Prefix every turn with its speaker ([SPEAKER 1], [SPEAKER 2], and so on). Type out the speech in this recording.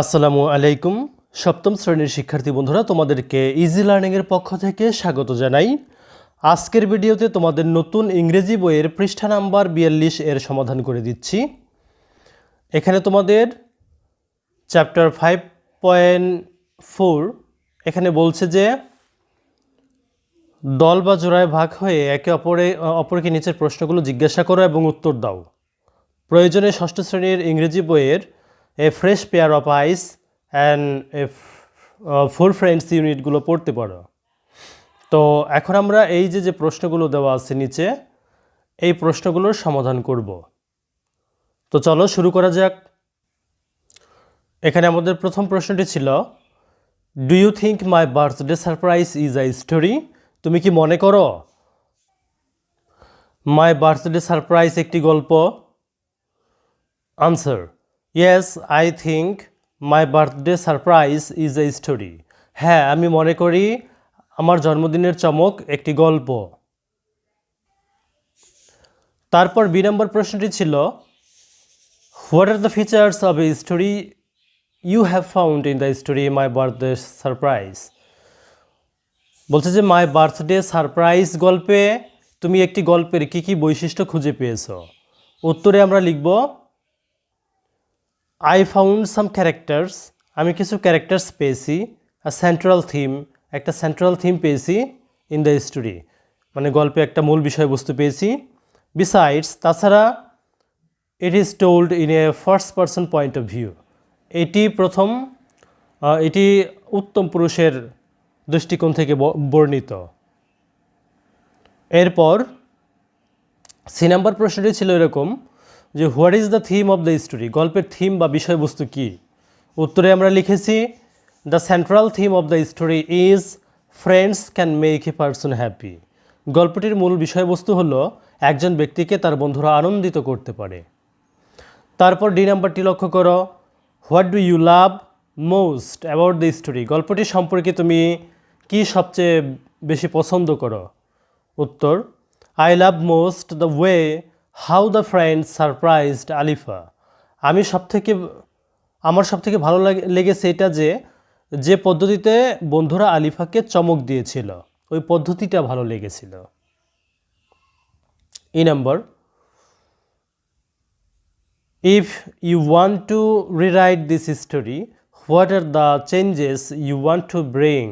[SPEAKER 1] আসসালামু আলাইকুম। সপ্তম শ্রেণির শিক্ষার্থী বন্ধুরা, তোমাদেরকে ইজি লার্নিংয়ের পক্ষ থেকে স্বাগত জানাই। আজকের ভিডিওতে তোমাদের নতুন ইংরেজি বইয়ের পৃষ্ঠা নাম্বার বিয়াল্লিশ এর সমাধান করে দিচ্ছি। এখানে তোমাদের চ্যাপ্টার ফাইভ পয়েন্ট ফোর, এখানে বলছে যে দল বা জোড়ায় ভাগ হয়ে একে অপরে, অপরকে নিচের প্রশ্নগুলো জিজ্ঞাসা করো এবং উত্তর দাও। প্রয়োজনে ষষ্ঠ শ্রেণির ইংরেজি বইয়ের a fresh pair of eyes and a four friends ইউনিটগুলো পড়তে পারো। তো এখন আমরা এই যে যে প্রশ্নগুলো দেওয়া আছে নিচে, এই প্রশ্নগুলোর সমাধান করব। তো চলো শুরু করা যাক। এখানে আমাদের প্রথম প্রশ্নটি ছিল do you think my birthday surprise is a story তুমি কি মনে করো? মাই বার্থডে সারপ্রাইজ একটি গল্প। Answer yes I think my birthday surprise is a story হ্যাঁ আমি মনে করি আমার জন্মদিনের চমক একটি গল্প। তারপর বি নম্বর প্রশ্নটি ছিল what are the features of a story you have found in the story my birthday surprise বলছে যে মাই বার্থডে সারপ্রাইজ গল্পে তুমি একটি গল্পের কী কী বৈশিষ্ট্য খুঁজে পেয়েছ? উত্তরে আমরা লিখব আই ফাউন্ড সাম ক্যারেক্টার্স আমি কিছু ক্যারেক্টার্স পেয়েছি আর সেন্ট্রাল থিম একটা সেন্ট্রাল থিম পেয়েছি ইন দ্য স্টোরি মানে গল্পে একটা মূল বিষয়বস্তু পেয়েছি। বিসাইডস তাছাড়া it is told in a first person point of view এটি প্রথম এটি উত্তম পুরুষের দৃষ্টিকোণ থেকে বর্ণিত। এরপর, সি নাম্বার প্রশ্নটি ছিল এরকম যে what is the theme of the story গল্পের থিম বা বিষয়বস্তু কী? উত্তরে আমরা লিখেছি the central theme of the story is friends can make a person happy গল্পটির মূল বিষয়বস্তু হলো, একজন ব্যক্তিকে তার বন্ধুরা আনন্দিত করতে পারে। তারপর ডি নাম্বারটি লক্ষ্য করো what do you love most about the story গল্পটি সম্পর্কে তুমি কি সবচেয়ে বেশি পছন্দ করো? উত্তর I love most the way how the friend surprised Alifa আমি সব থেকে আমার সব থেকে ভালো লেগেছে এটা যে যে পদ্ধতিতে বন্ধুরা আলিফাকে চমক দিয়েছিল ওই পদ্ধতিটা ভালো লেগেছিল ই নম্বর If you want to rewrite this story, what are the changes you want to bring?